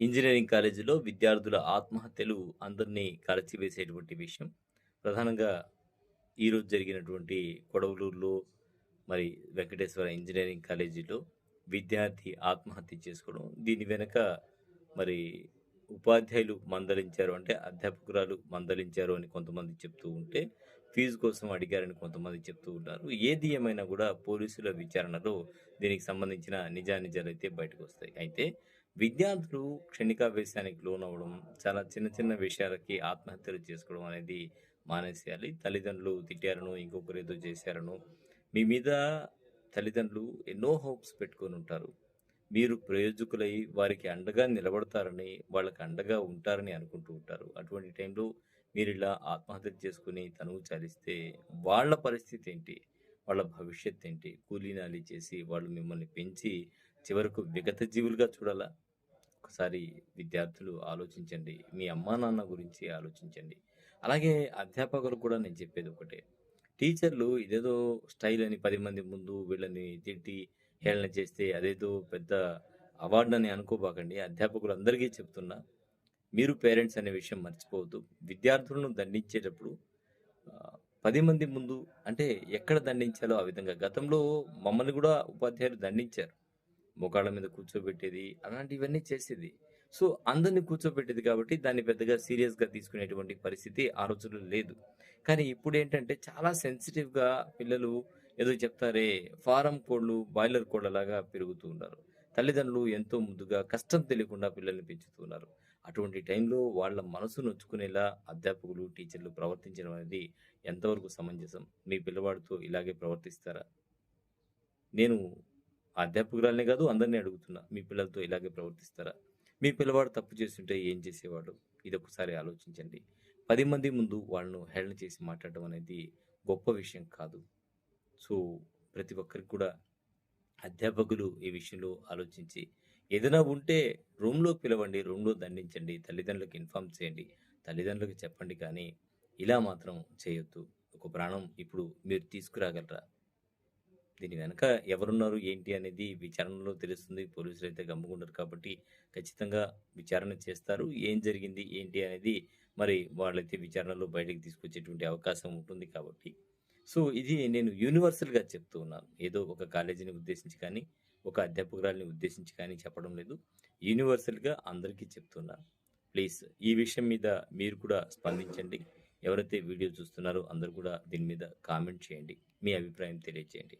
Engineering కాలేజీలో విద్యార్థుల ఆత్మహత్యలు అందరినీ కలచివేసేటువంటి విషయం. ప్రధానంగా ఈరోజు జరిగినటువంటి కొడవలూరులో మరి వెంకటేశ్వర ఇంజనీరింగ్ కాలేజీలో విద్యార్థి ఆత్మహత్య చేసుకోవడం. దీని వెనుక మరి ఉపాధ్యాయులు మందలించారు అంటే అధ్యాపకురాలు మందలించారు అని కొంతమంది చెప్తూ ఉంటే, ఫీజు కోసం అడిగారని కొంతమంది చెప్తూ ఉన్నారు. ఏది ఏమైనా కూడా పోలీసుల విచారణలో దీనికి సంబంధించిన నిజానిజాలైతే బయటకొస్తాయి. అయితే విద్యార్థులు క్షణికావేశానికి లోనవ్వడం, చాలా చిన్న చిన్న విషయాలకి ఆత్మహత్యలు చేసుకోవడం అనేది మానేసేయాలి. తల్లిదండ్రులు తిట్టారనో, ఇంకొకరేదో చేశారనో, మీ మీద తల్లిదండ్రులు ఎన్నో హోప్స్ పెట్టుకొని ఉంటారు మీరు ప్రయోజకులై వారికి అండగా నిలబడతారని, వాళ్ళకి అండగా ఉంటారని అనుకుంటూ ఉంటారు. అటువంటి టైంలో మీరు ఇలా ఆత్మహత్యలు చేసుకొని తనువు చాలిస్తే వాళ్ళ పరిస్థితి ఏంటి వాళ్ళ భవిష్యత్తేంటి? కూలీనాలి చేసి వాళ్ళు మిమ్మల్ని పెంచి చివరకు విగత జీవులుగా చూడాలా? ఒకసారి విద్యార్థులు ఆలోచించండి. మీ అమ్మానాన్న గురించి ఆలోచించండి. అలాగే అధ్యాపకులు కూడా నేను చెప్పేది ఒకటే. టీచర్లు ఇదేదో స్టైల్ అని పది మంది ముందు వీళ్ళని తిట్టి, హేళన చేస్తే అదేదో పెద్ద అవార్డు అని అనుకోబాకండి. అధ్యాపకులందరికీ చెప్తున్నా. మీరు పేరెంట్స్ అనే విషయం మర్చిపోవద్దు. విద్యార్థులను దండించేటప్పుడు పది మంది ముందు అంటే ఎక్కడ దండించాలో ఆ విధంగా గతంలో మమ్మల్ని కూడా ఉపాధ్యాయులు దండించారు. మోకాళ్ళ మీద కూర్చోబెట్టేది, అలాంటివన్నీ చేసేది. సో, అందరిని కూర్చోబెట్టేది కాబట్టి దాన్ని పెద్దగా సీరియస్‌గా తీసుకునేటువంటి పరిస్థితి ఆ రోజుల్లో లేదు. కానీ ఇప్పుడు ఏంటంటే చాలా సెన్సిటివ్‌గా పిల్లలు ఏదో చెప్తారే ఫారం కోళ్ళు, బాయిలర్ కోళ్ళలాగా పెరుగుతూ ఉన్నారు. తల్లిదండ్రులు ఎంతో ముద్దుగా కష్టం తెలియకుండా పిల్లల్ని పెంచుతున్నారు అటువంటి టైంలో వాళ్ళ మనసు నొచ్చుకునేలా అధ్యాపకులు, టీచర్లు ప్రవర్తించడం అనేది ఎంతవరకు సమంజసం? మీ పిల్లవాడితో ఇలాగే ప్రవర్తిస్తారా? నేను అధ్యాపకురాలనే కాదు అందరిని అడుగుతున్నా. మీ పిల్లలతో ఇలాగే ప్రవర్తిస్తారా? మీ పిల్లవాడు తప్పు చేస్తుంటే ఏం చేసేవాడు? ఇది ఒకసారి ఆలోచించండి. పది మంది ముందు వాళ్ళను హేళన చేసి మాట్లాడడం అనేది గొప్ప విషయం కాదు. సో, ప్రతి ఒక్కరికి కూడా అధ్యాపకులు ఈ విషయంలో ఆలోచించి ఏదైనా ఉంటే రూమ్లో పిలవండి. రూమ్‌లో దండించండి. తల్లిదండ్రులకు ఇన్ఫార్మ్ చేయండి. తల్లిదండ్రులకు చెప్పండి కానీ ఇలా మాత్రం చేయొద్దు. ఒక ప్రాణం ఇప్పుడు మీరు తీసుకురాగలరా? దీని వెనక ఎవరున్నారు? ఏంటి? అనేది విచారణలో తెలుస్తుంది. పోలీసులు అయితే గమ్ముకుంటారు కాబట్టి ఖచ్చితంగా విచారణ చేస్తారు. ఏం జరిగింది? ఏంటి? అనేది మరి వాళ్ళైతే విచారణలో బయటకు తీసుకొచ్చేటువంటి అవకాశం ఉంటుంది కాబట్టి సో, ఇది నేను యూనివర్సల్‌గా చెప్తూ ఉన్నాను. ఏదో ఒక కాలేజీని ఉద్దేశించి కానీ, ఒక అధ్యాపకురాలని ఉద్దేశించి కానీ చెప్పడం లేదు. యూనివర్సల్‌గా అందరికీ చెప్తున్నాను ప్లీజ్ ఈ విషయం మీద మీరు కూడా స్పందించండి. ఎవరైతే వీడియో చూస్తున్నారో అందరూ కూడా దీని మీద కామెంట్ చేయండి. మీ అభిప్రాయం తెలియజేయండి.